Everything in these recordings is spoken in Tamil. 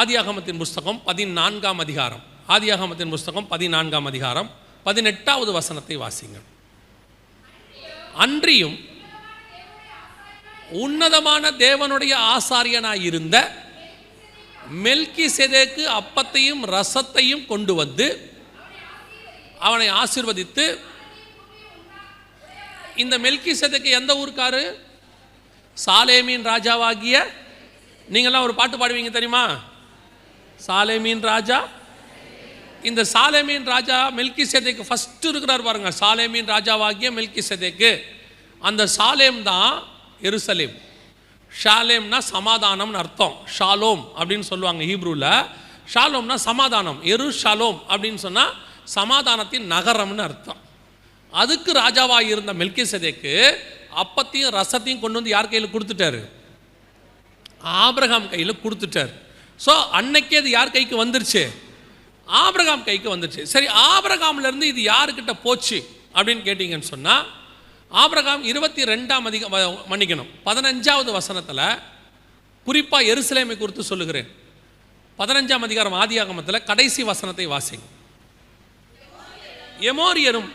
ஆதியாகமத்தின் புஸ்தகம் பதினான்காம் அதிகாரம். ஆதியாகமத்தின் புஸ்தகம் பதினான்காம் அதிகாரம். பதினெட்டாவது வசனத்தை வாசிங்கள் அன்றியும் உன்னதமான தேவனுடைய ஆசாரியனாய் இருந்த மெல்கி செதேக்கு அப்பத்தையும் ரசத்தையும் கொண்டு வந்து அவனை ஆசிர்வதித்து இந்த மெல்கி செதேக்கு எந்த ஊருக்காரு? சாலேமின் ராஜாவாகிய நீங்கள்லாம் ஒரு பாட்டு பாடுவீங்க தெரியுமா? சாலேமீன் ராஜா. இந்த சாலேமீன் ராஜா மெல்கி சேதைக்கு ஃபஸ்ட்டு இருக்கிறார் பாருங்க. சாலேமீன் ராஜாவாகிய மெல்கி சேதேக்கு அந்த சாலேம் தான் எருசலேம். ஷாலேம்னா சமாதானம்னு அர்த்தம். ஷாலோம் அப்படின்னு சொல்லுவாங்க ஹீப்ரூவில் ஷாலோம்னா சமாதானம். எரு ஷாலோம் அப்படின்னு சொன்னால் சமாதானத்தின் நகரம்னு அர்த்தம். அதுக்கு ராஜாவாக இருந்த மெல்கி சேதேக்கு அப்பத்தையும் ரசத்தையும் கொண்டு வந்து யார் கையில் கொடுத்துட்டாரு? ஆபிரகாம் கையில் கொடுத்துட்டார். ஸோ அன்னைக்கே அது யார் கைக்கு வந்துருச்சு? ஆபிரகாம் கைக்கு வந்துருச்சு. சரி ஆபிரகாம்ல இருந்து இது யாருக்கிட்ட போச்சு அப்படின்னு கேட்டிங்கன்னு சொன்னால் ஆபிரகாம் இருபத்தி ரெண்டாம் அதிக மன்னிக்கணும். பதினஞ்சாவது வசனத்தில் குறிப்பாக எருசலேமை குறித்து சொல்லுகிறேன். பதினஞ்சாம் அதிகாரம் ஆதியாகமத்தில் கடைசி வசனத்தை வாசிங்க. எமோரியரும்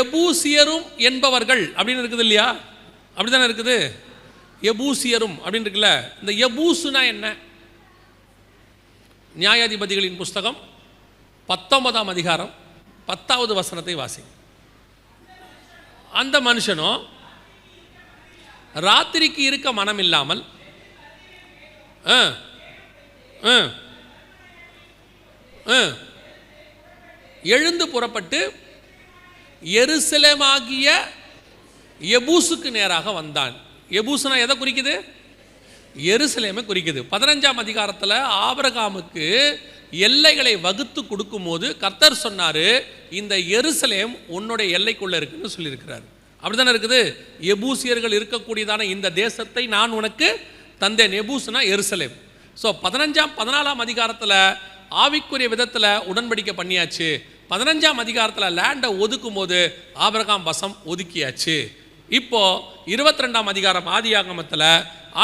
எபூசியரும் என்பவர்கள் அப்படின்னு இருக்குது இல்லையா? அப்படிதானே இருக்குது? எபூசியரும் அப்படின்னு இருக்குல்ல இந்த எபூசுனா என்ன? நியாயாதிபதிகளின் புஸ்தகம் பத்தொன்பதாம் அதிகாரம் பத்தாவது வசனத்தை வாசி அந்த மனுஷனும் ராத்திரிக்கு இருக்க மனம் இல்லாமல் எழுந்து புறப்பட்டு எருசலேமாகிய எபூசுக்கு நேராக வந்தான். எபூசுனா எதை குறிக்குது? எருசலேமை குறிக்குது. பதினஞ்சாம் அதிகாரத்தில் ஆபரகாமுக்கு எல்லைகளை வகுத்து கொடுக்கும்போது கர்த்தர் சொன்னார் இந்த எருசலேம் உன்னுடைய எல்லைக்குள்ளே இருக்குன்னு சொல்லியிருக்கிறார். அப்படிதானே இருக்குது? எபூசியர்கள் இருக்கக்கூடியதான இந்த தேசத்தை நான் உனக்கு தந்தேன். எபூசுனா எருசலேம். ஸோ பதினஞ்சாம் பதினாலாம் அதிகாரத்தில் ஆவிக்குரிய விதத்தில் உடன்படிக்கை பண்ணியாச்சு. பதினஞ்சாம் அதிகாரத்தில் லேண்டை ஒதுக்கும் போது ஆபரகாம் வசம் ஒதுக்கியாச்சு. இப்போ இருபத்தி ரெண்டாம் அதிகாரம் ஆதியாகமத்தில்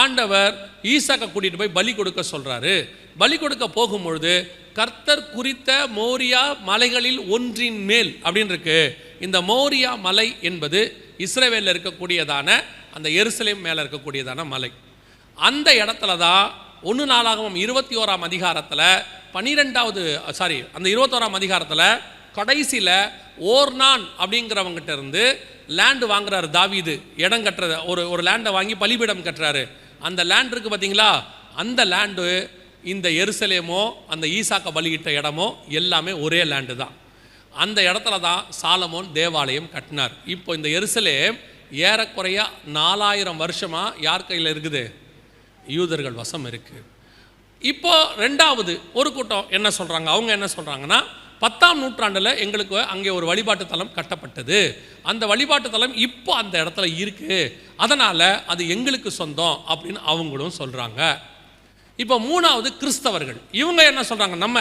ஆண்டவர் ஈசாக்கை கூட்டிகிட்டு போய் பலி கொடுக்க சொல்கிறாரு பலி கொடுக்க போகும்பொழுது கர்த்தர் குறித்த மோரியா மலைகளில் ஒன்றின் மேல் அப்படின்னு இருக்கு. இந்த மோரியா மலை என்பது இஸ்ரேவேலில் இருக்கக்கூடியதான அந்த எருசலேம் மேலே இருக்கக்கூடியதான மலை. அந்த இடத்துல தான் ஒன்று நாளாகவும் இருபத்தி ஓராம் அதிகாரத்தில் பன்னிரெண்டாவது சாரி அந்த இருபத்தோராம் அதிகாரத்தில் கடைசியில் ஓர்னான் அப்படிங்கிறவங்ககிட்ட இருந்து லேண்டு வாங்குறாரு தாவிது. இடம் கட்டுறத ஒரு ஒரு லேண்டை வாங்கி பலிபீடம் கட்டுறாரு. அந்த லேண்ட் இருக்குது பார்த்தீங்களா அந்த லேண்டு இந்த எருசலேமோ அந்த ஈசாக்க பலியிட்ட இடமோ எல்லாமே ஒரே லேண்டு தான். அந்த இடத்துல தான் சாலமோன் தேவாலயம் கட்டினார். இப்போ இந்த எருசலேம் ஏறக்குறைய நாலாயிரம் வருஷமாக யார் கையில் இருக்குது? யூதர்கள் வசம் இருக்குது இப்போ ரெண்டாவது ஒரு கூட்டம் என்ன சொல்கிறாங்க அவங்க என்ன சொல்கிறாங்கன்னா பத்தாம் நூற்றாண்டில் எங்களுக்கு அங்கே ஒரு வழிபாட்டு தலம் கட்டப்பட்டது. அந்த வழிபாட்டு தலம் இப்போ அந்த இடத்துல இருக்குது அதனால் அது எங்களுக்கு சொந்தம் அப்படின்னு அவங்களும் சொல்கிறாங்க இப்போ மூணாவது கிறிஸ்தவர்கள். இவங்க என்ன சொல்கிறாங்க நம்ம.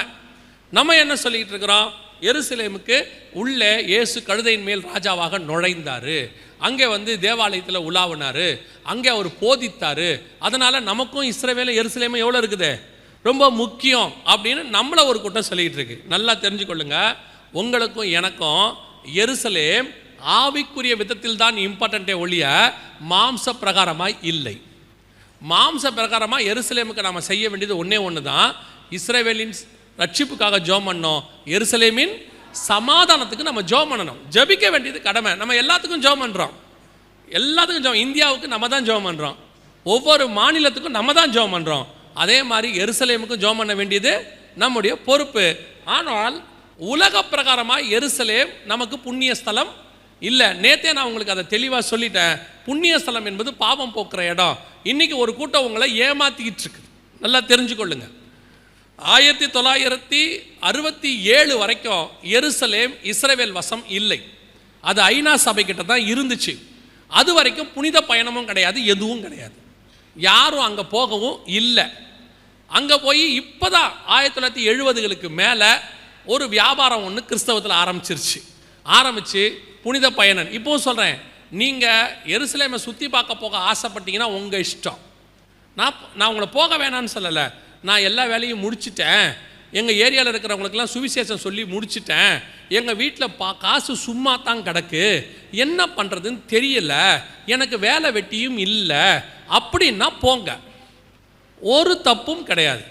நம்ம என்ன சொல்லிக்கிட்டு இருக்கிறோம்? எருசலேமுக்கு உள்ளே இயேசு கழுதையின் மேல் ராஜாவாக நுழைந்தார். அங்கே வந்து தேவாலயத்தில் உலாவினார். அங்கே அவர் போதித்தார். அதனால் நமக்கும் இஸ்ரவேல எருசலேமும் எவ்வளோ இருக்குது? ரொம்ப முக்கியம் அப்படின்னு நம்மளை ஒரு கூட்டம் சொல்லிட்டு இருக்கு நல்லா தெரிஞ்சுக்கொள்ளுங்க. உங்களுக்கும் எனக்கும் எருசலேம் ஆவிக்குரிய விதத்தில் தான் இம்பார்ட்டண்ட்டே ஒழிய மாம்ச பிரகாரமாக இல்லை. மாம்ச பிரகாரமாக எருசலேமுக்கு நாம் செய்ய வேண்டியது ஒன்றே ஒன்று தான் இஸ்ரேவேலின் ரட்சிப்புக்காக ஜோம் பண்ணோம். எருசலேமின் சமாதானத்துக்கு நம்ம ஜோம் பண்ணணும். ஜபிக்க வேண்டியது கடமை. நம்ம எல்லாத்துக்கும் ஜோம் பண்ணுறோம் எல்லாத்துக்கும் ஜோம் இந்தியாவுக்கு நம்ம தான் ஜோம் பண்ணுறோம் ஒவ்வொரு மாநிலத்துக்கும் நம்ம தான் ஜோம் பண்ணுறோம் அதே மாதிரி எருசலேமுக்கும் ஜோம் பண்ண வேண்டியது நம்முடைய பொறுப்பு. ஆனால் உலக பிரகாரமாக எருசலேம் நமக்கு புண்ணிய ஸ்தலம் இல்லை. நேத்தே நான் உங்களுக்கு அதை தெளிவாக சொல்லிட்டேன். புண்ணிய ஸ்தலம் என்பது பாவம் போக்குற இடம். இன்றைக்கி ஒரு கூட்டம் உங்களை ஏமாத்திக்கிட்டு இருக்கு நல்லா தெரிஞ்சுக்கொள்ளுங்க. ஆயிரத்தி தொள்ளாயிரத்தி அறுபத்தி ஏழு வரைக்கும் எருசலேம் இஸ்ரேவேல் வசம் இல்லை. அது ஐநா சபைக்கிட்ட தான் இருந்துச்சு. அது வரைக்கும் புனித பயணமும் கிடையாது எதுவும் கிடையாது. யாரும் அங்கே போகவும் இல்லை. அங்கே போய் இப்போ தான் ஆயிரத்தி தொள்ளாயிரத்தி எழுபதுகளுக்கு மேலே ஒரு வியாபாரம் ஒன்று கிறிஸ்தவத்தில் ஆரம்பிச்சிருச்சு. ஆரம்பித்து புனித பயணன். இப்போவும் சொல்கிறேன் நீங்கள் எருசலேமை சுற்றி பார்க்க போக ஆசைப்பட்டீங்கன்னா உங்கள் இஷ்டம். நான் நான் உங்களை போக வேணாம்னு சொல்லலை. நான் எல்லா வேலையும் முடிச்சிட்டேன். எங்கள் ஏரியாவில் இருக்கிறவங்களுக்கெல்லாம் சுவிசேஷம் சொல்லி முடிச்சிட்டேன். எங்கள் வீட்டில் பா காசு சும்மா தான் கிடக்கு. என்ன பண்ணுறதுன்னு தெரியல. எனக்கு வேலை வெட்டியும் இல்லை. அப்படின்னா போங்க. ஒரு தப்பும் கிடையாது.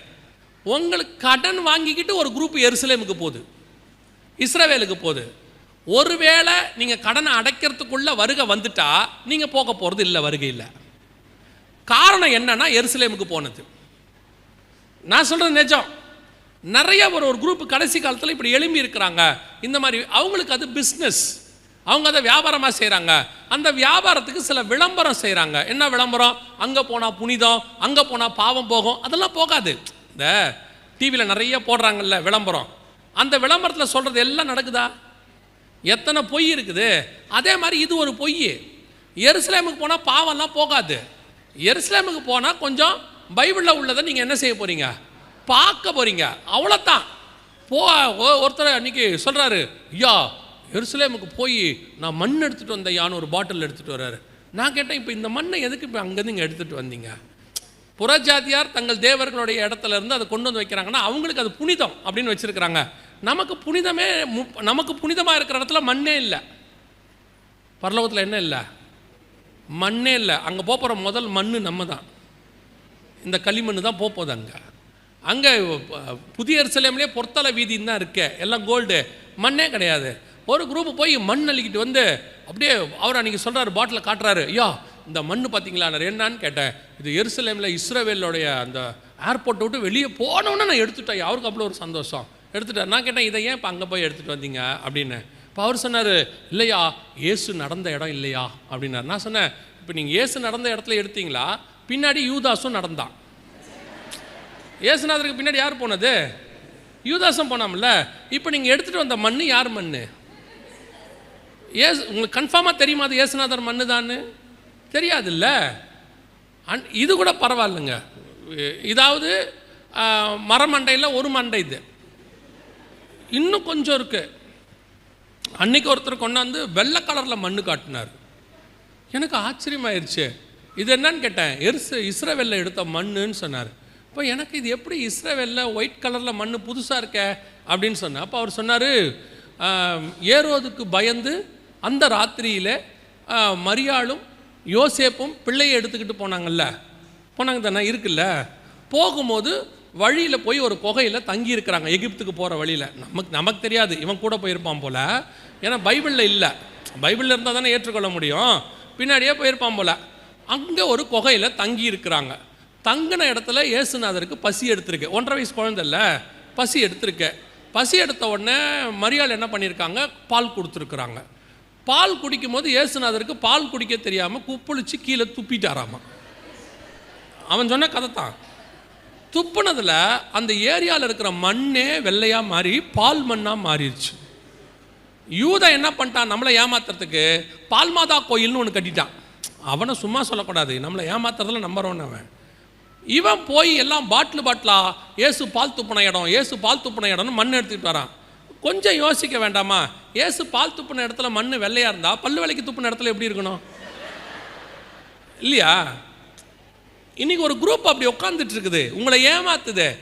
உங்களுக்கு கடன் வாங்கிக்கிட்டு ஒரு குரூப் எருசலேமுக்கு போகுது. இஸ்ரேவேலுக்கு போகுது. ஒருவேளை நீங்கள் கடனை அடைக்கிறதுக்குள்ள வருகை வந்துட்டா நீங்கள் போக போகிறது இல்லை வருகை இல்லை. காரணம் என்னன்னா எருசலேமுக்கு போனது. நான் சொல்கிறது நிஜம். நிறைய ஒரு ஒரு குரூப் கடைசி காலத்தில் இப்படி எழும்பி இருக்கிறாங்க. இந்த மாதிரி அவங்களுக்கு அது பிஸ்னஸ் அவங்க அதை வியாபாரமாக செய்கிறாங்க அந்த வியாபாரத்துக்கு சில விளம்பரம் செய்கிறாங்க என்ன விளம்பரம்? அங்கே போனால் புனிதம் அங்கே போனால் பாவம் போகும். அதெல்லாம் போகாது. இந்த டிவியில் நிறைய போடுறாங்கல்ல விளம்பரம். அந்த விளம்பரத்தில் சொல்கிறது எல்லாம் நடக்குதா? எத்தனை பொய் இருக்குது? அதே மாதிரி இது ஒரு பொய். எருசலேமுக்கு போனால் பாவம்லாம் போகாது. எருசலேமுக்கு போனால் கொஞ்சம் பைபிளில் உள்ளதை நீங்கள் என்ன செய்ய போகிறீங்க பார்க்க போகிறீங்க அவ்வளோத்தான் போ ஒருத்தர் அன்னைக்கு சொல்கிறாரு ஐயா எருசலேமுக்கு போய் நான் மண் எடுத்துகிட்டு வந்தேன் யான்னு ஒரு பாட்டில் எடுத்துகிட்டு வர்றாரு. நான் கேட்டேன் இப்போ இந்த மண்ணை எதுக்கு இப்போ அங்கேருந்து இங்கே எடுத்துகிட்டு வந்தீங்க? புறஜாதியார் தங்கள் தேவர்களுடைய இடத்துல இருந்து அதை கொண்டு வந்து வைக்கிறாங்கன்னா அவங்களுக்கு அது புனிதம் அப்படின்னு வச்சுருக்கிறாங்க. நமக்கு புனிதமே மு- நமக்கு புனிதமாக இருக்கிற இடத்துல மண்ணே இல்லை. பரலோகத்தில் என்ன இல்லை? மண்ணே இல்லை. அங்கே போகிற முதல் மண் நம்ம தான் இந்த களிமண் தான் போக போகுது அங்கே அங்கே புதிய எருசலேம்லேயே பொற்தலை வீதின்னு தான் இருக்கு. எல்லாம் கோல்டு. மண்ணே கிடையாது. ஒரு குரூப் போய் மண் அள்ளிக்கிட்டு வந்து அப்படியே அவர் அன்றைக்கி சொல்கிறாரு பாட்டில் காட்டுறாரு. ஐயா இந்த மண் பார்த்தீங்களா நான் என்னன்னு கேட்டேன். இது எருசலேமில் இஸ்ரேவேலோடைய அந்த ஏர்போர்ட்டை விட்டு வெளியே போனோன்னே நான் எடுத்துட்டேன். அவருக்கு அவ்வளோ ஒரு சந்தோஷம். எடுத்துட்டேன் நான் கேட்டேன் இதை ஏன் இப்போ அங்கே போய் எடுத்துகிட்டு வந்தீங்க? அப்படின்னு. இப்போ அவர் சொன்னார் இல்லையா இயேசு நடந்த இடம் இல்லையா? அப்படின்னார். நான் சொன்னேன் இப்போ நீங்கள் இயேசு நடந்த இடத்துல எடுத்தீங்களா? பின்னாடி யூதாசும் நடந்தான். ஏசுநாதருக்கு பின்னாடி யார் போனது? யூதாசம் போனாமல்ல. இப்போ நீங்கள் எடுத்துகிட்டு வந்த மண் யார் மண் ஏசு உங்களுக்கு கன்ஃபார்மாக தெரியுமா அது ஏசுநாதர் மண்ணு தான் தெரியாதுல்ல. அன் இது கூட பரவாயில்லைங்க. இதாவது மரமண்டையில் ஒரு மண்டை இது. இன்னும் கொஞ்சம் இருக்குது அன்னைக்கு ஒருத்தர் கொண்டாந்து வெள்ளை கலரில் மண்ணு காட்டினார். எனக்கு ஆச்சரியமாயிருச்சு. இது என்னன்னு கேட்டேன். எரிசு இஸ்ரவேலில் எடுத்த மண்ணுன்னு சொன்னார். இப்போ எனக்கு இது எப்படி இஸ்ரவேலில் ஒயிட் கலரில் மண் புதுசாக இருக்க அப்படின்னு சொன்னேன். அப்போ அவர் சொன்னார் ஏரோதுக்கு பயந்து அந்த ராத்திரியில் மரியாளும் யோசேப்பும் பிள்ளையை எடுத்துக்கிட்டு போனாங்கல்ல. போனாங்க தானே இருக்குல்ல. போகும்போது வழியில் போய் ஒரு குகையில் தங்கி இருக்கிறாங்க எகிப்துக்கு போகிற வழியில். நமக்கு நமக்கு தெரியாது இவன் கூட போயிருப்பான் போல. ஏன்னா பைபிளில் இல்லை. பைபிளில் இருந்தால் தானே ஏற்றுக்கொள்ள முடியும். பின்னாடியே போயிருப்பான் போல. அங்கே ஒரு குகையில் தங்கி இருக்கிறாங்க தங்கின இடத்துல இயேசுநாதருக்கு பசி எடுத்திருக்கு. ஒன்றரை வயசு குழந்தைல பசி எடுத்திருக்கு. பசி எடுத்த உடனே மரியாள் என்ன பண்ணியிருக்காங்க? பால் கொடுத்துருக்குறாங்க. பால் குடிக்கும்போது இயேசுநாதருக்கு பால் குடிக்க தெரியாமல் குப்பளிச்சு கீழே துப்பிட்டாராமா? அவன் சொன்ன கதை தான். துப்புனதில் அந்த ஏரியாவில் இருக்கிற மண்ணே வெள்ளையாக மாறி பால் மண்ணாக மாறிடுச்சு யூதா என்ன பண்ணிட்டான்? நம்மளை ஏமாத்துறதுக்கு பால்மாதா கோயில்னு ஒன்று கட்டிட்டான். அவனை சும்மா சொல்லக்கூடாது. நம்மளை ஏமாத்துறதுல நம்பர் ஒன் அவன். இவன் போய் எல்லாம் பாட்டில் பாட்டிலா ஏசு பால் துப்புன இடம் ஏசு பால் துப்புன இடம்னு மண் எடுத்துக்கிட்டு வரான். கொஞ்சம் யோசிக்க வேண்டாமா? ஏசு பால் துப்புன இடத்துல மண் வெள்ளையாக இருந்தால் பல்லு விலைக்கு துப்புன இடத்துல எப்படி இருக்கணும்? இல்லையா? இன்னைக்கு ஒரு குரூப் அப்படி உட்காந்துட்டு இருக்குது. உங்களை ஏமாத்துது.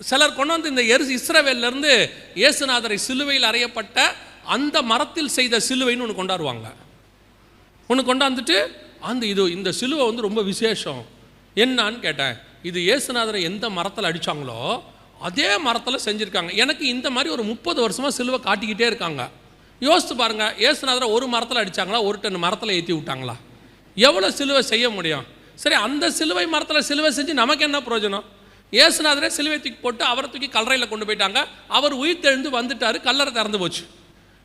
சிலர் கொண்டு வந்து இந்த எரிசி இஸ்ரவேலேருந்து இயேசுநாதரை சிலுவையில் அறையப்பட்ட அந்த மரத்தில் செய்த சிலுவைன்னு ஒன்று கொண்டாடுவாங்க. ஒன்று கொண்டாந்துட்டு அந்த இது இந்த சிலுவை வந்து ரொம்ப விசேஷம். என்னான்னு கேட்டேன். இது இயேசுநாதரை எந்த மரத்தில் அடித்தாங்களோ அதே மரத்தில் செஞ்சுருக்காங்க. எனக்கு இந்த மாதிரி ஒரு முப்பது வருஷமாக சிலுவை காட்டிக்கிட்டே இருக்காங்க. யோசித்து பாருங்க ஏசுநாதரை ஒரு மரத்தில் அடிச்சாங்களா ஒரு டன் மரத்தில் ஏற்றி விட்டாங்களா? எவ்வளோ சிலுவை செய்ய முடியும்? சரி அந்த சிலுவை மரத்தில் சிலுவை செஞ்சு நமக்கு என்ன பிரயோஜனம்? ஏசுநாதரை சிலுவை தூக்கி போட்டு அவரை தூக்கி கல்லறையில் கொண்டு போயிட்டாங்க. அவர் உயிர் தெழுந்து வந்துட்டார் கல்லறை திறந்து போச்சு.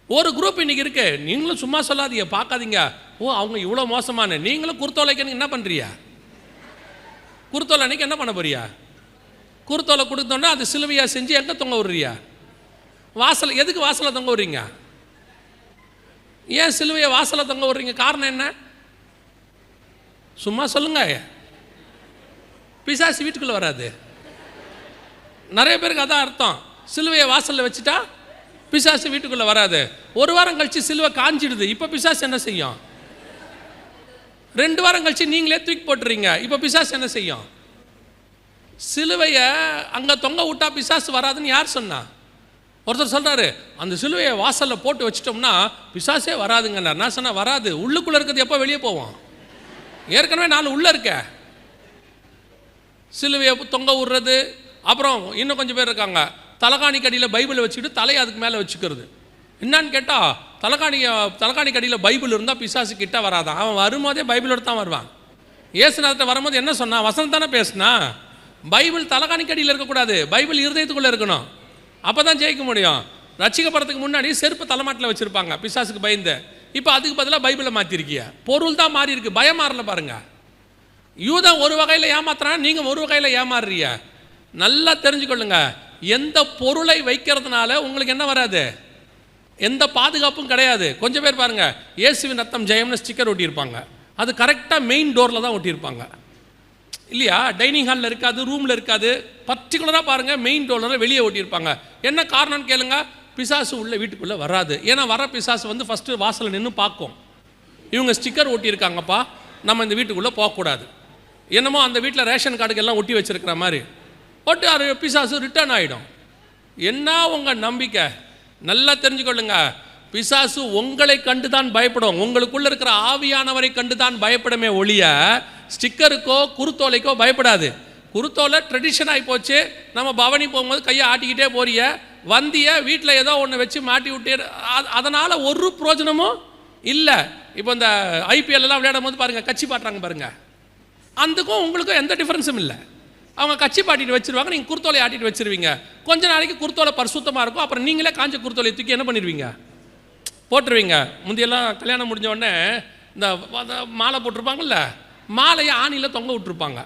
ஒரு குரூப் இன்னைக்கு இருக்குது நீங்களும் சும்மா சொல்லாதீங்க பார்க்காதீங்க. ஓ அவங்க இவ்வளோ மோசமான. நீங்களும் குருத்தோலைக்கு என்ன பண்ணுறியா குருத்தோலை அன்னைக்கு என்ன பண்ண போறியா குருத்தோலை கொடுத்தோன்னா அது சிலுவையாக செஞ்சு எங்கே தொங்க விடுறியா? வாசல் எதுக்கு வாசலை தொங்க விடுறீங்க? ஏன் சிலுவையை வாசலை தொங்க விடுறீங்க? காரணம் என்ன? சும்மா சொல்லுங்க. பிசாசு வீட்டுக்குள்ளே வராது. நிறைய பேருக்கு அதான் அர்த்தம். சிலுவையை வாசலில் வச்சுட்டா பிசாசு வீட்டுக்குள்ளே வராது. ஒரு வாரம் கழிச்சு சிலுவை காஞ்சிடுது. இப்போ பிசாசு என்ன செய்யும்? ரெண்டு வாரம் கழிச்சு நீங்களே தூக்கி போட்டுறீங்க. இப்போ பிசாசு என்ன செய்யும்? சிலுவையை அங்கே தொங்க விட்டா பிசாசு வராதுன்னு யார் சொன்னா? ஒருத்தர் சொல்கிறாரு அந்த சிலுவையை வாசலில் போட்டு வச்சிட்டோம்னா பிசாசே வராதுங்கண்ணா நான் சொன்னேன் வராது. உள்ளுக்குள்ளே இருக்கிறது எப்போ வெளியே போவோம்? ஏற்கனவே நான் உள்ளே இருக்கேன் சிலுவையை தொங்க விடுறது அப்புறம் இன்னும் கொஞ்சம் பேர் இருக்காங்க. தலகாணி கடியில் பைபிளை வச்சுக்கிட்டு தலையை அதுக்கு மேலே வச்சுக்கிறது. என்னன்னு கேட்டால் தலகாணி தலகாணி கடியில் பைபிள் இருந்தால் பிசாசு கிட்டே வராதான். அவன் வரும்போதே பைபிளோடு தான் வருவான். ஏசுநாதத்தை வரும்போது என்ன சொன்னான்? வசனம் தானே பேசுனா? பைபிள் தலைகாணிக்கடியில் இருக்கக்கூடாது. பைபிள் இருதயத்துக்குள்ளே இருக்கணும். அப்போ தான் ஜெயிக்க முடியும். ரட்சிக்கப்படுறதுக்கு முன்னாடி செருப்பு தலைமாட்டில் வச்சுருப்பாங்க. பிசாசுக்கு பயந்து. இப்போ அதுக்கு பதிலாக பைபிளை மாற்றிருக்கிய பொருள் தான் மாறி இருக்கு. பயம் மாறல பாருங்கள் யூதம் ஒரு வகையில் ஏமாத்துறான் நீங்கள் ஒரு வகையில் ஏமாறுறீங்க. நல்லா தெரிஞ்சுக்கொள்ளுங்க. எந்த பொருளை வைக்கிறதுனால உங்களுக்கு என்ன வராது? எந்த பாதுகாப்பும் கிடையாது. கொஞ்சம் பேர் பாருங்கள் இயேசுவின் ரத்தம் ஜெயம்னு ஸ்டிக்கர் ஒட்டியிருப்பாங்க. அது கரெக்டாக மெயின் டோரில் தான் ஒட்டியிருப்பாங்க. இல்லையா? டைனிங் ஹாலில் இருக்காது ரூமில் இருக்காது. பர்டிகுலராக பாருங்கள் மெயின் டோரில் வெளியே ஓட்டியிருப்பாங்க. என்ன காரணம்னு கேளுங்க. பிசாசு உள்ள வீட்டுக்குள்ளே வராது. ஏன்னா வர பிசாசு வந்து ஃபஸ்ட்டு வாசலில் நின்று பார்க்கும். இவங்க ஸ்டிக்கர் ஒட்டியிருக்காங்கப்பா. நம்ம இந்த வீட்டுக்குள்ளே போகக்கூடாது. என்னமோ அந்த வீட்டில் ரேஷன் கார்டுக்கெல்லாம் ஒட்டி வச்சிருக்கிற மாதிரி. ஒட்டு அது பிசாசு ரிட்டர்ன் ஆகிடும் என்ன உங்கள் நம்பிக்கை? நல்லா தெரிஞ்சுக்கொள்ளுங்க. பிசாசு உங்களை கண்டு தான் பயப்படும். உங்களுக்குள்ளே இருக்கிற ஆவியானவரை கண்டு தான் பயப்படுமே ஒழிய ஸ்டிக்கருக்கோ குருத்தோலைக்கோ பயப்படாது. குருத்தோலை ட்ரெடிஷன் ஆகி போச்சு. நம்ம பவனி போகும்போது கையை ஆட்டிக்கிட்டே போறிய. வந்திய வீட்டில் ஏதோ ஒன்று வச்சு மாட்டி விட்டே அதனால் ஒரு பிரோஜனமும் இல்லை. இப்போ இந்த ஐபிஎல்லாம் விளையாடும் போது பாருங்கள் கட்சி பாட்டுறாங்க பாருங்கள் அதுக்கும் உங்களுக்கும் எந்த டிஃப்ரென்ஸும் இல்லை. அவங்க கட்சி பாட்டிட்டு வச்சிருவாங்க நீங்கள் குருத்தோலை ஆட்டிட்டு வச்சிருவீங்க. கொஞ்ச நாளைக்கு குருத்தோலை பரிசுத்தமாக இருக்கும். அப்புறம் நீங்களே காஞ்ச குருத்தோலை தூக்கி என்ன பண்ணிடுவீங்க போட்டுருவீங்க. முந்தியெல்லாம் கல்யாணம் முடிஞ்ச உடனே இந்த மாலை போட்டிருப்பாங்கல்ல மாலையை ஆணியில் தொங்க விட்டுருப்பாங்க.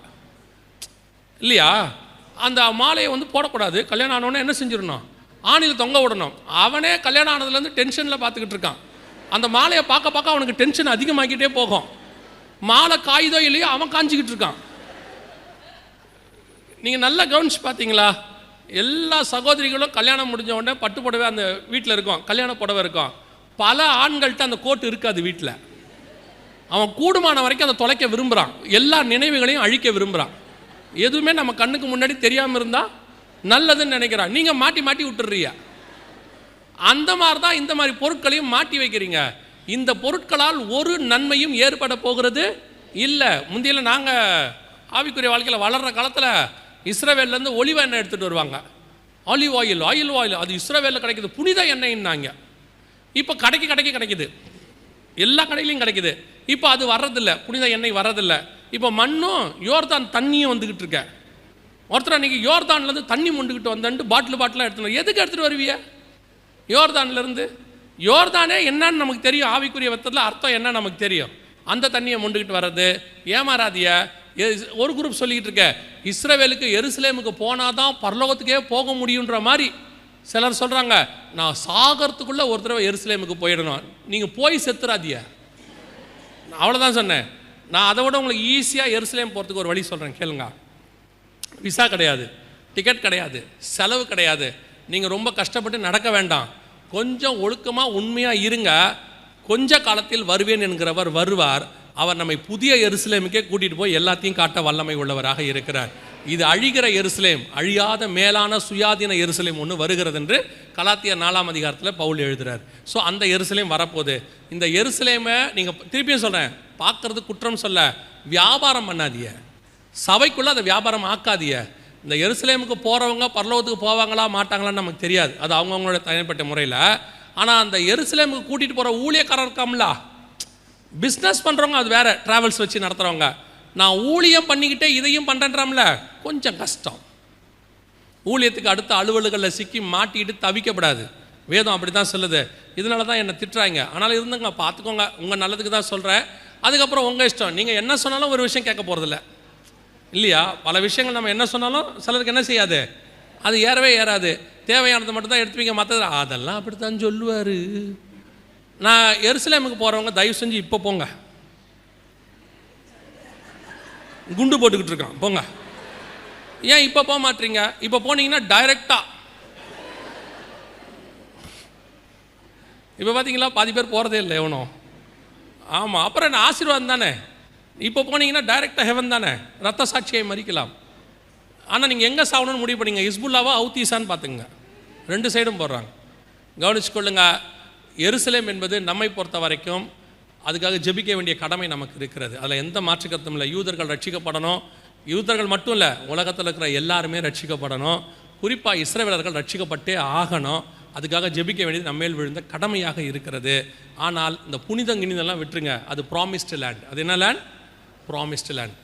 இல்லையா? அந்த மாலையை வந்து போடக்கூடாது. கல்யாணம் ஆனவொடனே என்ன செஞ்சிடணும்? ஆணியில் தொங்க விடணும். அவனே கல்யாணம் ஆனதுலேருந்து டென்ஷனில் பார்த்துக்கிட்டு இருக்கான். அந்த மாலையை பார்க்க பார்க்க அவனுக்கு டென்ஷன் அதிகமாகிட்டே போகும். மாலை காயுதோ இல்லையோ அவன் காஞ்சிக்கிட்டு இருக்கான். நீங்கள் நல்லா கவனிச்சு பார்த்தீங்களா? எல்லா சகோதரிகளும் கல்யாணம் முடிஞ்ச உடனே பட்டு புடவை அந்த வீட்டில் இருக்கும். கல்யாண புடவை இருக்கும். பல ஆண்கள்கிட்ட அந்த கோட்டு இருக்காது வீட்டில் அவன் கூடுமான வரைக்கும் அதை தொலைக்க விரும்புகிறான் எல்லா நினைவுகளையும் அழிக்க விரும்புகிறான் எதுவுமே நம்ம கண்ணுக்கு முன்னாடி தெரியாமல் இருந்தால் நல்லதுன்னு நினைக்கிறான். நீங்கள் மாட்டி மாட்டி விட்டுறீங்க. அந்த மாதிரி தான் இந்த மாதிரி பொருட்களையும் மாட்டி வைக்கிறீங்க. இந்த பொருட்களால் ஒரு நன்மையும் ஏற்பட போகிறது இல்லை. முந்தியில நாங்கள் ஆவிக்குரிய வாழ்க்கையில் வளர்கிற காலத்தில் இஸ்ரேவேல்லேருந்து ஒலிவ எண்ணெய் எடுத்துகிட்டு வருவாங்க. Olive oil oil oil. அது இஸ்ரேவேலில் கிடைக்குது. புனித எண்ணெய்னாங்க இப்போ கடைக்கு கடைக்கு கிடைக்குது. எல்லா கடையிலையும் கிடைக்குது. இப்போ அது வர்றதில்ல. புனித எண்ணெய் வர்றதில்ல. இப்போ மண்ணும் யோர்தான் தண்ணியும் வந்துக்கிட்டு இருக்க. ஒருத்தர் அன்றைக்கி யோர்தான்லேருந்து தண்ணி மொண்டுக்கிட்டு வந்தன்ட்டு பாட்டில் பாட்டிலாக எடுத்துட்டு எதுக்கு எடுத்துகிட்டு வருவிய? யோர்தான்லேருந்து யோர்தானே என்னன்னு நமக்கு தெரியும். ஆவிக்குரிய வத்தத்தில் அர்த்தம் என்ன நமக்கு தெரியும். அந்த தண்ணியை மொண்டுக்கிட்டு வர்றது. ஏமாறாதிய ஒரு குரூப் சொல்லிக்கிட்டு இருக்க. இஸ்ரவேலுக்கு எருசலேமுக்கு போனால் தான் பரலோகத்துக்கே போக முடியுன்ற மாதிரி சிலர் சொல்கிறாங்க நான் சாகறதுக்குள்ளே ஒரு தடவை எருசலேமுக்கு போயிடணும். நீங்கள் போய் செத்துறாதிய நான் அவ்வளோதான் சொன்னேன். நான் அதை விட உங்களுக்கு ஈஸியாக எருசலேம் போகிறதுக்கு ஒரு வழி சொல்கிறேன் கேளுங்க. விசா கிடையாது டிக்கெட் கிடையாது செலவு கிடையாது. நீங்கள் ரொம்ப கஷ்டப்பட்டு நடக்க வேண்டாம். கொஞ்சம் ஒழுக்கமாக உண்மையாக இருங்க. கொஞ்ச காலத்தில் வருவேன் என்கிறவர் வருவார். அவர் நம்மை புதிய எருசலேமுக்கே கூட்டிகிட்டு போய் எல்லாத்தையும் காட்ட வல்லமை உள்ளவராக இருக்கிறார். இது அழிகிற எருசலேம் அழியாத மேலான சுயாதீன எருசலேம் ஒன்று வருகிறது என்று கலாத்திய நாலாம் அதிகாரத்தில் பவுல் எழுதுகிறார் ஸோ அந்த எருசலேம் வரப்போகுது. இந்த எருசலேமை நீங்கள் திருப்பியும் சொல்கிறேன் பார்க்கறது குற்றம் சொல்ல வியாபாரம் பண்ணாதிய சபைக்குள்ளே அதை வியாபாரம் ஆக்காதிய இந்த எருசலேமுக்கு போகிறவங்க பரலோகத்துக்கு போவாங்களா மாட்டாங்களான்னு நமக்கு தெரியாது. அது அவங்கவுங்களோட தனிப்பட்ட முறையில். ஆனால் அந்த எருசலேமுக்கு கூட்டிகிட்டு போகிற ஊழியக்காரர் இருக்காம்ல. பிஸ்னஸ் பண்ணுறவங்க அது வேறு. ட்ராவல்ஸ் வச்சு நடத்துகிறவங்க நான் ஊழியம் பண்ணிக்கிட்டே இதையும் பண்ணுறேன்றாம்ல கொஞ்சம் கஷ்டம். ஊழியத்துக்கு அடுத்த அலுவல்களில் சிக்கி மாட்டிக்கிட்டு தவிக்கப்படாது. வேதம் அப்படி தான் சொல்லுது. இதனால தான் என்னை திட்டுறாங்க. ஆனால் இருந்துங்க பார்த்துக்கோங்க உங்கள் நல்லதுக்கு தான் சொல்கிறேன் அதுக்கப்புறம் உங்கள் இஷ்டம். நீங்கள் என்ன சொன்னாலும் ஒரு விஷயம் கேட்க போகிறதில்ல இல்லையா? பல விஷயங்கள் நம்ம என்ன சொன்னாலும் சிலருக்கு என்ன செய்யாது? அது ஏறவே ஏறாது. தேவையானது மட்டும்தான் எடுத்துப்பீங்க. மற்றது அதெல்லாம் அப்படி தான் சொல்லுவார். நான் எருசலேமுக்கு போகிறவங்க தயவு செஞ்சு இப்போ போங்க. குண்டு போட்டுக்கிட்டு இருக்கான். போங்க. ஏன் இப்போ போக மாட்டீங்க? இப்போ போனீங்கன்னா டைரெக்டாக இப்போ பார்த்தீங்களா பாதி பேர் போகிறதே இல்லை எவனும் ஆமாம் அப்புறம் என்ன ஆசீர்வாதம் தானே? இப்போ போனீங்கன்னா டைரெக்டாக ஹெவன் தானே? ரத்த சாட்சியை மறிக்கலாம். ஆனால் நீங்கள் எங்கே சாகணும்னு முடிவு பண்ணீங்க? இஸ்புல்லாவா அவுத்தீசான்னு பார்த்துங்க ரெண்டு சைடும் போடுறாங்க. கவனிச்சுக்கொள்ளுங்க எருசலேம் என்பது நம்மை பொறுத்த வரைக்கும் அதுக்காக ஜெபிக்க வேண்டிய கடமை நமக்கு இருக்கிறது. அதில் எந்த மாற்று கருத்தும் இல்லை. யூதர்கள் ரட்சிக்கப்படணும். யூதர்கள் மட்டும் இல்லை உலகத்தில் இருக்கிற எல்லாருமே ரட்சிக்கப்படணும். குறிப்பாக இஸ்ரவேலர்கள் ரட்சிக்கப்பட்டே ஆகணும். அதுக்காக ஜெபிக்க வேண்டியது நம்மேல் விழுந்த கடமையாக இருக்கிறது. ஆனால் இந்த புனிதம் கிணிதெல்லாம் விட்டுருங்க. அது ப்ராமிஸ்டு லேண்ட் அது என்ன லேண்ட் ப்ராமிஸ்டு லேண்ட்